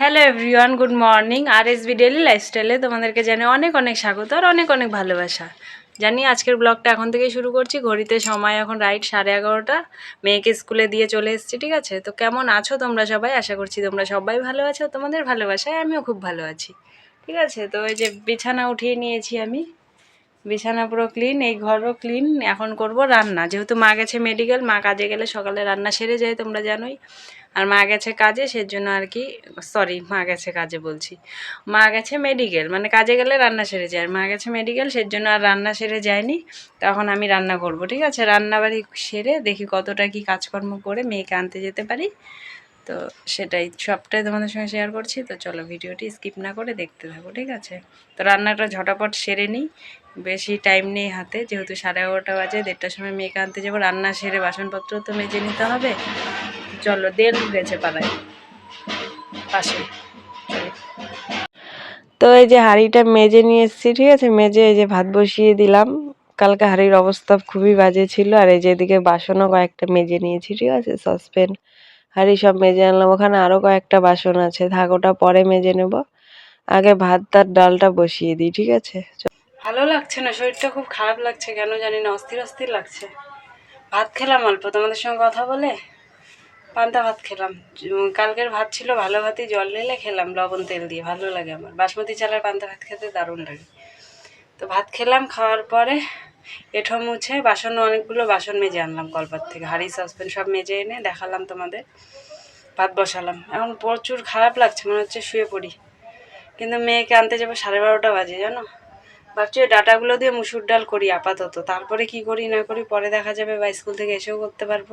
Hello everyone good morning R S B daily লাইফস্টাইলে তোমাদেরকে জানি অনেক অনেক স্বাগত আর অনেক অনেক ভালোবাসা। জানি আজকের ব্লগটা এখন থেকেই শুরু করছি। ঘড়িতে সময় এখন রাইট সাড়ে এগারোটা। মেয়েকে স্কুলে দিয়ে চলে এসেছি, ঠিক আছে? তো কেমন আছো তোমরা সবাই? আশা করছি তোমরা সবাই ভালো আছো। তোমাদের ভালোবাসায় আমিও খুব ভালো আছি, ঠিক আছে? তো ওই যে বিছানা উঠিয়ে নিয়েছি আমি। বিছানা পুরো ক্লিন এই ঘরও ক্লিন এখন করব রান্না। যেহেতু মা গেছে মেডিকেল মা কাজে গেলে সকালে রান্না সেরে যায়, তোমরা জানোই। আর মা গেছে কাজে, সেজন্য আর কি সরি মা গেছে কাজে বলছি। মা গেছে মেডিকেল মানে কাজে গেলে রান্না সেরে যায়। আর মা গেছে মেডিকেল সেজন্য আর রান্না সেরে যায়নি। তখন আমি রান্না করব, ঠিক আছে? রান্না বাড়ি সেরে দেখি কতটা কি কাজকর্ম করে মেয়েকে আনতে যেতে পারি। তো সেটাই, সবটাই তোমাদের সঙ্গে শেয়ার করছি। তো চলো ভিডিওটি স্কিপ না করে দেখতে থাকো, ঠিক আছে? তো রান্নাটা ঝটাপট সেরে নিই। বেশি টাইম নেই হাতে। যেহেতু সাড়ে এগারোটা বাজে, দেড়টার সময় মেয়েকে আনতে যাব। রান্না সেরে বাসনপত্র তো মেজে নিতে হবে। চলো দেল গেছে পাড়ায় পাশে। তো এই যে হাঁড়িটা মেজে নিয়ে এসেছি, ঠিক আছে? মেজে এই যে ভাত বসিয়ে দিলাম। কালকে হাঁড়ির অবস্থা খুবই বাজে ছিল। আর এই যে এদিকে বাসনও কয়েকটা মেজে নিয়েছি, ঠিক আছে? সসপ্যান, হাঁড়ি সব মেজে আনলাম। ওখানে আরও কয়েকটা বাসন আছে। থাক, ওটা পরে মেজে নেব। আগে ভাত তার ডালটা বসিয়ে দিই, ঠিক আছে? ভালো লাগছে না, শরীরটা খুব খারাপ লাগছে, কেন জানি না, অস্থির অস্থির লাগছে। ভাত খেলাম অল্প, তোমাদের সঙ্গে কথা বলে পান্তা ভাত খেলাম। কালকের ভাত ছিল ভালো ভাতই, জল ঢেলে খেলাম, লবণ তেল দিয়ে, ভালো লাগে আমার। বাসমতি চালের পান্তা ভাত খেতে দারুণ লাগে। তো ভাত খেলাম, খাওয়ার পরে এঠো মুছে বাসন, অনেকগুলো বাসন মেজে আনলাম কলপার থেকে। হাঁড়ি সসপ্যান সব মেজে এনে দেখালাম তোমাদের। ভাত বসালাম। এখন প্রচুর খারাপ লাগছে, মনে হচ্ছে শুয়ে পড়ি। কিন্তু মেয়েকে আনতে যাব সাড়ে বারোটা বাজে, জানো? ভাবছি ওই ডাটাগুলো দিয়ে মুসুর ডাল করি আপাতত। তারপরে কি করি না করি পরে দেখা যাবে বা স্কুল থেকে এসেও করতে পারব।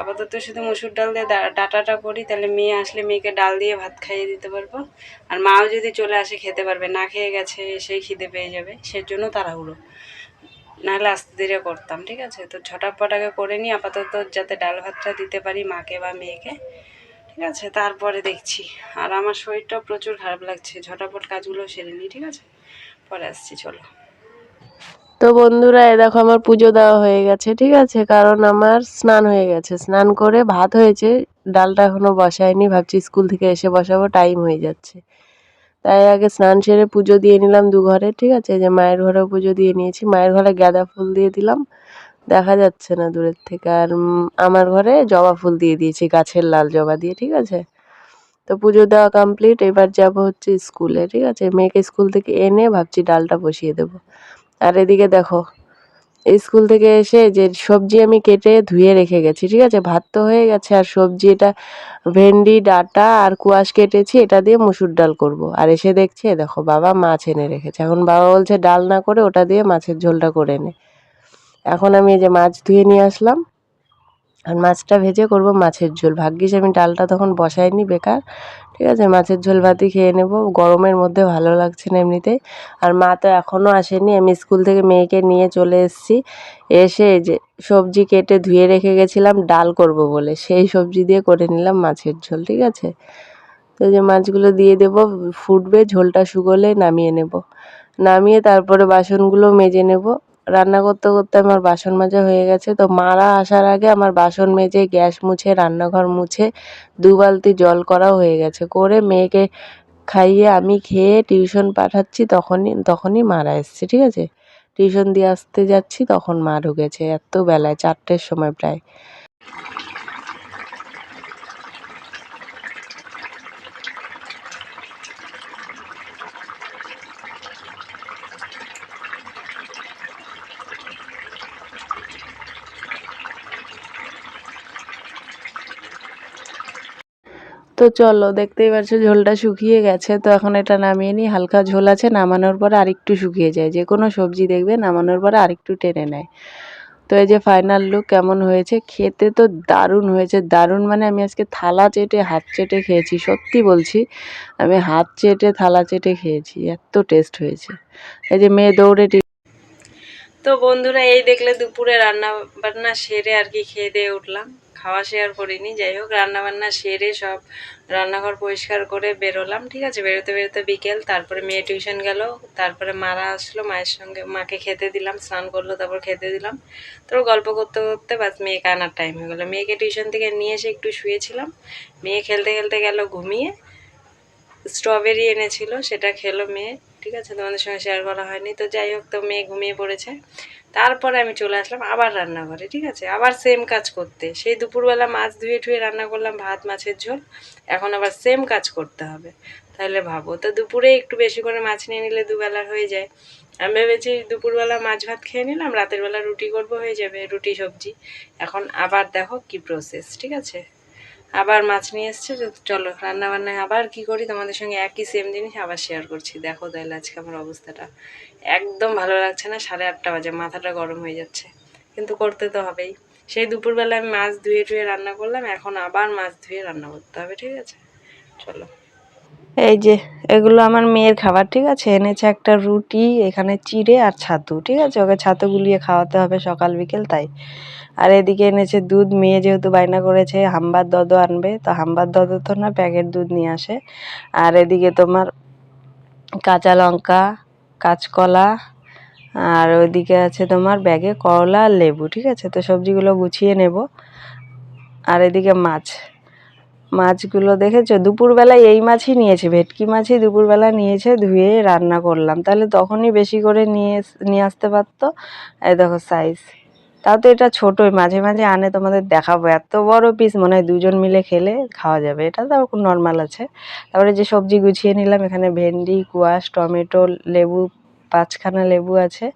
আপাতত শুধু মুসুর ডাল দিয়ে ডাটাটা করি, তাহলে মেয়ে আসলে মেয়েকে ডাল দিয়ে ভাত খাইয়ে দিতে পারব। আর মাও যদি চলে আসে খেতে পারবে, না খেয়ে গেছে সেই খিদে পেয়ে যাবে সেজন্য তাড়াহুড়ো। নাহলে আস্তে ধীরে করতাম, ঠিক আছে? তো ঝটাপট আগে করে নিই, আপাতত যাতে ডাল ভাতটা দিতে পারি মাকে বা মেয়েকে, ঠিক আছে? তারপরে দেখছি। আর আমার শরীরটা প্রচুর খারাপ লাগছে, ঝটাপট কাজগুলো সেরে নিই, ঠিক আছে? পরে আসছি, চলো। তো বন্ধুরা, এ দেখো আমার পুজো দেওয়া হয়ে গেছে, ঠিক আছে? কারণ আমার স্নান হয়ে গেছে। স্নান করে ভাত হয়েছে, ডালটা এখনও বসায়নি, ভাবছি স্কুল থেকে এসে বসাবো, টাইম হয়ে যাচ্ছে। তাই আগে স্নান সেরে পুজো দিয়ে নিলাম দু ঘরে ঠিক আছে? যে মায়ের ঘরেও পুজো দিয়ে নিয়েছি। মায়ের ঘরে গাঁদা ফুল দিয়ে দিলাম, দেখা যাচ্ছে না দূরের থেকে। আর আমার ঘরে জবা ফুল দিয়ে দিয়েছি, গাছের লাল জবা দিয়ে, ঠিক আছে? তো পুজো দেওয়া কমপ্লিট এবার যাব হচ্ছে স্কুলে ঠিক আছে? মেয়েকে স্কুল থেকে এনে ভাবছি ডালটা বসিয়ে দেবো। আর এদিকে দেখো স্কুল থেকে এসে যে সবজি আমি কেটে ধুয়ে রেখে গেছি, ঠিক আছে? ভাত তো হয়ে গেছে, আর সবজি এটা ভেন্ডি, ডাটা আর কুয়াশ কেটেছি, এটা দিয়ে মুসুর ডাল করব। আর এসে দেখছি, দেখো বাবা মাছ এনে রেখেছে। এখন বাবা বলছে, ডাল না করে ওটা দিয়ে মাছের ঝোলটা করে নে। এখন আমি এই যে মাছ ধুয়ে নিয়ে আসলাম আর মাছটা ভেজে করব মাছের ঝোল। ভাগ্যিস আমি ডালটা তখন বসাইনি, বেকার। ঠিক আছে, মাছের ঝোল ভাতই খেয়ে নেব। গরমের মধ্যে ভালো লাগছে না এমনিতেই আর মা তো এখনও আসেনি। আমি স্কুল থেকে মেয়েকে নিয়ে চলে এসেছি। এসে যে সবজি কেটে ধুয়ে রেখে গেছিলাম, ডাল করব বলে। সেই সবজি দিয়ে করে নিলাম মাছের ঝোল, ঠিক আছে? তো যে মাছগুলো দিয়ে দেব, ফুটবে, ঝোলটা শুকোলে নামিয়ে নেব। নামিয়ে তারপরে বাসনগুলো মেজে নেব। রান্না করতে করতে আমার বাসন মাজা হয়ে গেছে। তো মারা আসার আগে আমার বাসন মেজে, গ্যাস মুছে, রান্নাঘর মুছে, দু বালতি জল করাও হয়ে গেছে। করে মেয়েকে খাইয়ে আমি খেয়ে টিউশন পাঠাচ্ছি, তখনই তখনই মারা এসছে, ঠিক আছে? টিউশন দিয়ে আসতে যাচ্ছি, তখন মা ঢুকেছে, এত বেলায়, চারটের সময় প্রায়। তো চলো, দেখতেই পাচ্ছ ঝোলটা শুকিয়ে গেছে। তো এখন এটা নামিয়ে নিই। হালকা ঝোল আছে, নামানোর পরে আরেকটু শুকিয়ে যায়। যে কোনো সবজি দেখবে, নামানোর পরে আরেকটু টেনে নেয়। তো এই যে ফাইনাল লুক কেমন হয়েছে? খেতে তো দারুণ হয়েছে। দারুণ মানে আমি আজকে থালা চেটে, হাত চেটে খেয়েছি, সত্যি বলছি। আমি হাত চেটে, থালা চেটে খেয়েছি। এত টেস্ট হয়েছে। এই যে মেয়ে দৌড়ে তো বন্ধুরা, এই দেখলে দুপুরে রান্না বান্না সেরে আর কি খেয়ে দিয়ে উঠলাম। খাওয়া শেয়ার করিনি, যাই হোক রান্না বান্না সেরে সব রান্নাঘর পরিষ্কার করে বেরোলাম, ঠিক আছে? বেরোতে বেরোতে বিকেল, তারপরে মেয়ে টিউশন গেল, তারপরে মারা আসলো, মায়ের সঙ্গে মাকে খেতে দিলাম, স্নান করল, তারপর খেতে দিলাম। তো গল্প করতে করতে বাস মেয়েকে আনার টাইম হয়ে গেলো। মেয়েকে টিউশন থেকে নিয়ে এসে একটু শুয়েছিলাম, মেয়ে খেলতে খেলতে গেল, ঘুমিয়ে স্ট্রবেরি এনেছিল, সেটা খেলো মেয়ে। ঠিক আছে? তোমাদের সঙ্গে শেয়ার করা হয়নি। তো যাই হোক, তো মেয়ে ঘুমিয়ে পড়েছে। তারপরে আমি চলে আসলাম আবার রান্নাঘরে, ঠিক আছে? আবার সেম কাজ করতে। সেই দুপুরবেলা মাছ ধুয়ে ঠুয়ে রান্না করলাম, ভাত, মাছের ঝোল। এখন আবার সেম কাজ করতে হবে। তাহলে ভাবো, তো দুপুরে একটু বেশি করে মাছ নিয়ে নিলে দুবেলার হয়ে যায়। আমি ভেবেছি দুপুরবেলা মাছ ভাত খেয়ে নিলাম, রাতের বেলা রুটি করব, হয়ে যাবে রুটি, সবজি। এখন আবার দেখো কি প্রসেস ঠিক আছে? আবার মাছ নিয়ে এসছে চলো রান্না বান্না আবার কি করি? তোমাদের সঙ্গে একই সেম জিনিস আবার শেয়ার করছি। দেখো তাহলে আজকে আমার অবস্থাটা। একদম ভালো লাগছে না, সাড়ে আটটা বাজে, মাথাটা গরম হয়ে যাচ্ছে। কিন্তু করতে তো হবেই। সেই দুপুরবেলা আমি মাছ ধুয়ে টুয়ে রান্না করলাম, এখন আবার মাছ ধুয়ে রান্না করতে হবে, ঠিক আছে? চলো। এই যে, এগুলো আমার মেয়ের খাবার, ঠিক আছে? এনেছে একটা রুটি, এখানে চিড়ে আর ছাতু, ঠিক আছে? ওকে ছাতু গুলিয়ে খাওয়াতে হবে সকাল, বিকেল, তাই। আর এদিকে এনেছে দুধ, মেয়ে যেহেতু বায়না করেছে, হাম্বার দদ আনবে, তো হাম্বার দদ তো না, প্যাকেট দুধ নিয়ে আসে। আর এদিকে তোমার কাঁচা লঙ্কা, কাঁচকলা, আর ওইদিকে আছে তোমার ব্যাগে করলা আর লেবু, ঠিক আছে? তো সবজিগুলো গুছিয়ে নেব। আর এদিকে মাছ মাছগুলো দেখেছ? দুপুরবেলায় এই মাছই নিয়েছে, ভেটকি মাছই দুপুরবেলা নিয়েছে, ধুয়ে রান্না করলাম। তাহলে তখনই বেশি করে নিয়ে নিয়ে আসতে পারতো? এই দেখো সাইজ তাও তো এটা ছোটোই, মাঝে মাঝে আনে তোমাদের দেখাবো। এত বড় পিস মনে হয় দুজন মিলে খেলে খাওয়া যাবে। এটা তো খুব নর্মাল আছে। তারপরে যে সবজি গুছিয়ে নিলাম, এখানে ভেন্ডি, কুয়াশ, টমেটো, লেবু পাঁচখানা লেবু আছে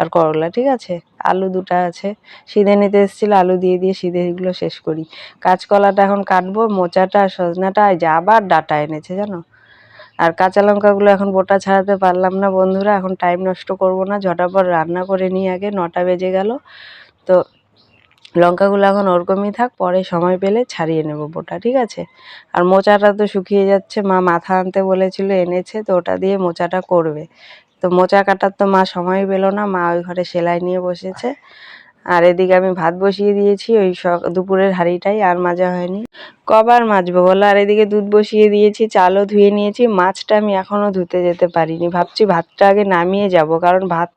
আর করলা, ঠিক আছে? আলু দুটো আছে। সিঁধে নিতে এসেছিল, আলু দিয়ে দিয়ে সিধেগুলো শেষ করি। কাঁচকলাটা এখন কাটবো, মোচাটা, সজনাটা যে আবার ডাটা এনেছে, জানো? আর কাঁচা লঙ্কাগুলো এখন বোটা ছাড়াতে পারলাম না বন্ধুরা, এখন টাইম নষ্ট করব না। ঝটাপট রান্না করে নিই আগে, নটা বেজে গেল। তো লঙ্কাগুলো এখন ওরকমই থাক, পরে সময় পেলে ছাড়িয়ে নেব বোটা, ঠিক আছে? আর মোচাটা তো শুকিয়ে যাচ্ছে, মা মাথা আনতে বলেছিল এনেছে, তো ওটা দিয়ে মোচাটা করবে। তো মোচা কাটার তো মা সময় পেল না, মা ওই ঘরে সেলাই নিয়ে বসেছে। আর এদিকে আমি ভাত বসিয়ে দিয়েছি, ওই দুপুরের হাঁড়িটাই আর মাজা হয়নি। কবার মাজবো বলো? আর এদিকে দুধ বসিয়ে দিয়েছি, চালও ধুয়ে নিয়েছি, মাছটা আমি এখনও ধুতে যেতে পারিনি। ভাবছি ভাতটা আগে নামিয়ে যাব, কারণ ভাত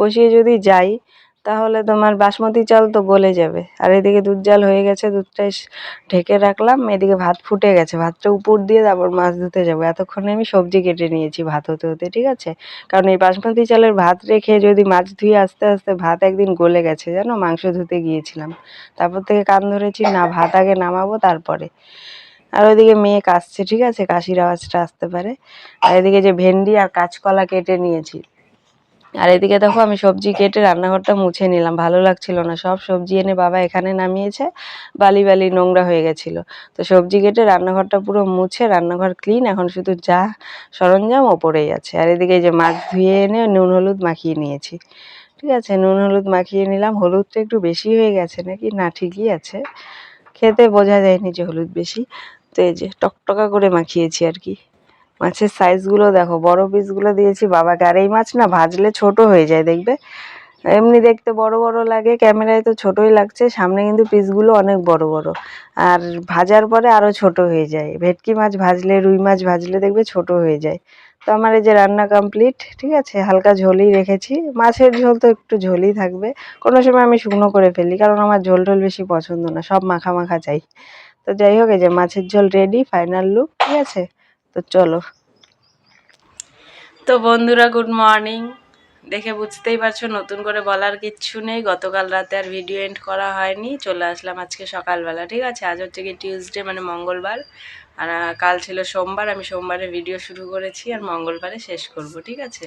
বসিয়ে যদি যাই তাহলে তোমার বাসমতি চাল তো গলে যাবে। আর এদিকে দুধ জাল হয়ে গেছে, দুধটা ঢেকে রাখলাম, এদিকে ভাত ফুটে গেছে। ভাতটা উপর দিয়ে তারপর মাছ ধুতে যাব। এতক্ষণে আমি সবজি কেটে নিয়েছি ভাত হতে হতে, ঠিক আছে? কারণ এই বাসমতি চালের ভাত রেখে যদি মাছ ধুয়ে আস্তে আস্তে ভাত একদিন গলে গেছে, জানো? মাংস ধুতে গিয়েছিলাম। তারপর থেকে কান ধরেছি, না, ভাত আগে নামাবো তারপরে। আর ওইদিকে মেয়ে কাশছে, ঠিক আছে? কাশির আওয়াজটা আসতে পারে। আর এদিকে যে ভেন্ডি আর কাঁচকলা কেটে নিয়েছি। আর এদিকে দেখো আমি সবজি কেটে রান্নাঘরটা মুছে নিলাম। ভালো লাগছিল না। সব সবজি এনে বাবা এখানে নামিয়েছে। বালি বালি নোংরা হয়ে গেছিল। তো সবজি কেটে রান্নাঘরটা পুরো মুছে, রান্নাঘর ক্লিন এখন শুধু যা সরঞ্জাম ওপরেই আছে। আর এদিকে যে মাছ ধুয়ে এনে নুন হলুদ মাখিয়ে নিয়েছি। ঠিক আছে, নুন হলুদ মাখিয়ে নিলাম। হলুদটা একটু বেশি হয়ে গেছে নাকি? না, ঠিকই আছে। খেতে বোঝা যায়নি যে হলুদ বেশি। তো এই যে টকটকা করে মাখিয়েছি আর কি। মাছের সাইজগুলো দেখো, বড় পিসগুলো দিয়েছি বাবাকে। আর এই মাছ না ভাজলে ছোট হয়ে যায়, দেখবে? এমনি দেখতে বড় বড় লাগে, ক্যামেরায় তো ছোটই লাগছে, সামনে কিন্তু পিসগুলো অনেক বড় বড়। আর ভাজার পরে আরও ছোট হয়ে যায়। ভেটকি মাছ ভাজলে, রুই মাছ ভাজলে দেখবে ছোট হয়ে যায়। তো আমার এই যে রান্না কমপ্লিট ঠিক আছে? হালকা ঝোলই রেখেছি। মাছের ঝোল তো একটু ঝোলই থাকবে। কোনো সময় আমি শুকনো করে ফেলি, কারণ আমার ঝোল টোল বেশি পছন্দ না, সব মাখা মাখা চাই। তো যাই হোক, এই যে মাছের ঝোল রেডি ফাইনাল লুক ঠিক আছে? তো চলো। তো বন্ধুরা গুড মর্নিং দেখে বুঝতেই পারছ, নতুন করে বলার কিচ্ছু নেই। গতকাল রাতে আর ভিডিও এন্ড করা হয়নি। চলে আসলাম আজকে সকালবেলা, ঠিক আছে? আজ হচ্ছে কি টিউসডে মানে মঙ্গলবার। আর কাল ছিল সোমবার, আমি সোমবারে ভিডিও শুরু করেছি আর মঙ্গলবারে শেষ করব, ঠিক আছে?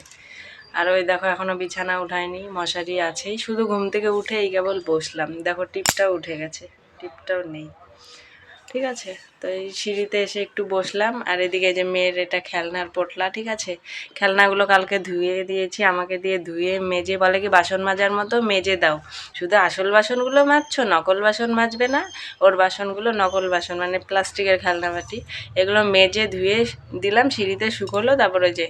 আর ওই দেখো এখনও বিছানা উঠায়নি মশারি আছেই। শুধু ঘুম থেকে উঠে এই কেবল বসলাম। দেখো, টিপটাও উঠে গেছে, টিপটাও নেই। ঠিক আছে? তো এই সিঁড়িতে এসে একটু বসলাম, আর এদিকে যে মেয়ের এটা খেলনার পোটলা, ঠিক আছে? খেলনাগুলো কালকে ধুয়ে দিয়েছি, আমাকে দিয়ে ধুয়ে মেজে বলে কি, বাসন মাজার মতো মেজে দাও। শুধু আসল বাসনগুলো মাজছো, নকল বাসন মাজবে না, ওর বাসনগুলো নকল বাসন মানে প্লাস্টিকের খেলনা বাটি। এগুলো মেজে ধুয়ে দিলাম, সিঁড়িতে শুকোলো, তারপর যে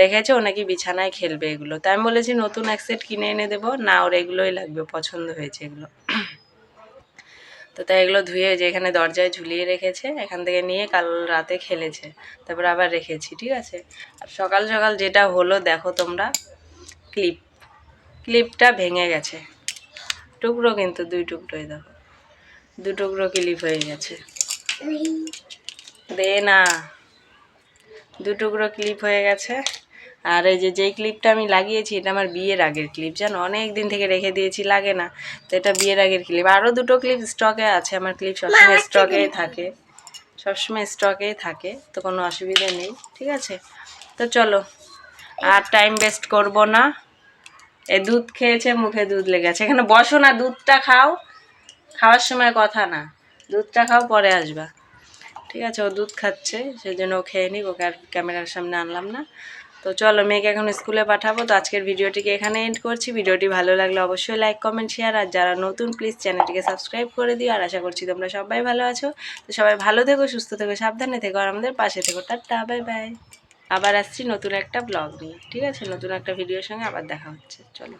রেখেছে, ও নাকি বিছানায় খেলবে এগুলো। তাই আমি বলেছি, নতুন এক সেট কিনে এনে দেবো, না ওর এগুলোই লাগবে, পছন্দ হয়েছে এগুলো। তো তাই এগুলো ধুয়ে যে এখানে দরজায় ঝুলিয়ে রেখেছে, এখান থেকে নিয়ে কাল রাতে খেলেছে। তারপর আবার রেখেছি, ঠিক আছে? আর সকাল সকাল যেটা হলো দেখো তোমরা, ক্লিপ। ক্লিপটা ভেঙে গেছে। টুকরো কিন্তু দুই টুকরোই দেখো। দু টুকরো ক্লিপ হয়ে গেছে। দে না। দু টুকরো ক্লিপ হয়ে গেছে। আর এই যে যেই ক্লিপটা আমি লাগিয়েছি এটা আমার বিয়ের আগের ক্লিপ জানো অনেক দিন থেকে রেখে দিয়েছি লাগে না। তো এটা বিয়ের আগের ক্লিপ আরও দুটো ক্লিপ স্টকে আছে আমার ক্লিপ সবসময় স্টকেই থাকে। সবসময় স্টকেই থাকে তো কোনো অসুবিধা নেই ঠিক আছে? তো চলো আর টাইম ওয়েস্ট করব না। এ দুধ খেয়েছে মুখে দুধ লেগেছে। এখানে বসো না দুধটা খাও। খাওয়ার সময় কথা না। দুধটা খাও পরে আসবা। ঠিক আছে ও দুধ খাচ্ছে সেই জন্য ও খেয়ে নিক ওকে আর ক্যামেরার সামনে আনলাম না। তো চলো মেয়েকে এখন স্কুলে পাঠাবো। তো আজকের ভিডিওটিকে এখানে এন্ড করছি। ভিডিওটি ভালো লাগলে অবশ্যই লাইক কমেন্ট শেয়ার আর যারা নতুন প্লিজ চ্যানেলটিকে সাবস্ক্রাইব করে দিও। আর আশা করছি তোমরা সবাই ভালো আছো। তো সবাই ভালো থেকো, সুস্থ থেকো, সাবধানে থেকো, আর আমাদের পাশে থেকো। টাটা বাই বাই আবার আসছি নতুন একটা ব্লগ নিয়ে। ঠিক আছে? নতুন একটা ভিডিওর সঙ্গে আবার দেখা হচ্ছে। চলো।